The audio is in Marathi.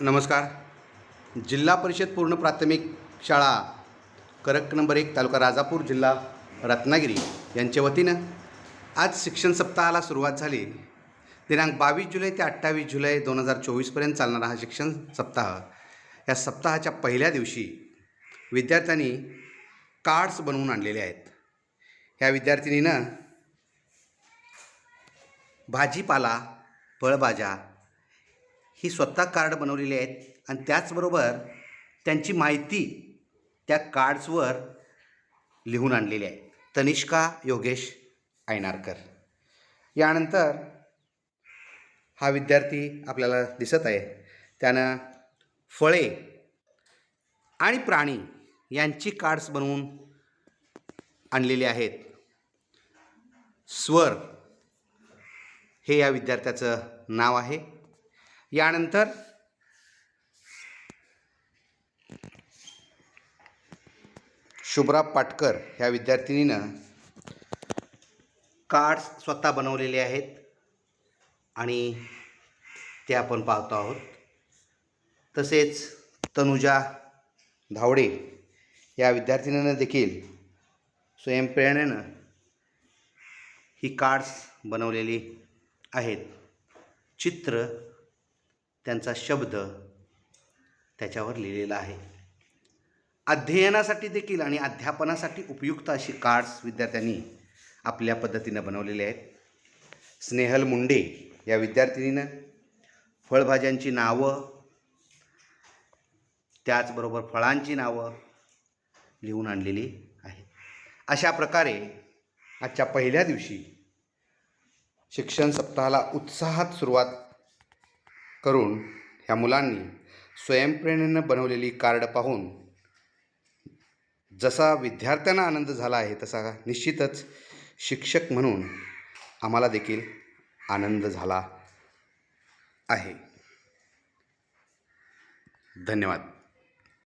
नमस्कार. जिल्हा परिषद पूर्ण प्राथमिक शाळा करक नंबर एक तालुका राजापूर जिल्हा रत्नागिरी यांच्या वतीनं आज शिक्षण सप्ताहाला सुरुवात झाली. दिनांक बावीस जुलै ते अठ्ठावीस जुलै दोन हजार चोवीसपर्यंत चालणारा हा शिक्षण सप्ताह. या सप्ताहाच्या पहिल्या दिवशी विद्यार्थ्यांनी कार्ड्स बनवून आणलेले आहेत. ह्या विद्यार्थिनीनं भाजीपाला फळभाज्या ही स्वतः कार्ड बनवलेली आहेत. आणि त्याचबरोबर त्यांची माहिती त्या कार्ड्सवर लिहून आणलेली आहे. तनिष्का योगेश ऐनारकर. यानंतर हा विद्यार्थी आपल्याला दिसत आहे. त्यानं फळे आणि प्राणी यांची कार्ड्स बनवून आणलेली आहेत. स्वर हे या विद्यार्थ्याचं नाव आहे. यानंतर शुभ्रा पाटकर ह्या विद्यार्थिनीनं कार्ड्स स्वतः बनवलेले आहेत आणि ते आपण पाहतो आहोत. तसेच तनुजा धावडे या विद्यार्थिनीनं देखील स्वयंप्रेरणेनं ही कार्ड्स बनवलेली आहेत. चित्र त्यांचा शब्द त्याच्यावर लिहिलेला आहे. अध्ययनासाठी देखील आणि अध्यापनासाठी उपयुक्त अशी कार्ड्स विद्यार्थ्यांनी आपल्या पद्धतीनं बनवलेले आहेत. स्नेहल मुंडे या विद्यार्थिनीनं फळभाज्यांची नावं त्याचबरोबर फळांची नावं लिहून आणलेली आहेत अशा प्रकारे आजच्या पहिल्या दिवशी शिक्षण सप्ताहाला उत्साहात सुरुवात करून ह्या मुलांनी स्वयंप्रेरणेनं बनवलेली कार्ड पाहून जसा विद्यार्थ्यांना आनंद झाला आहे तसा निश्चितच शिक्षक म्हणून आम्हाला देखील आनंद झाला आहे. धन्यवाद.